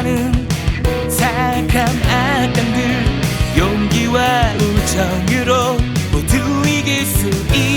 많은 사악한 악당들 용기와 우정으로 모두 이길 수 있.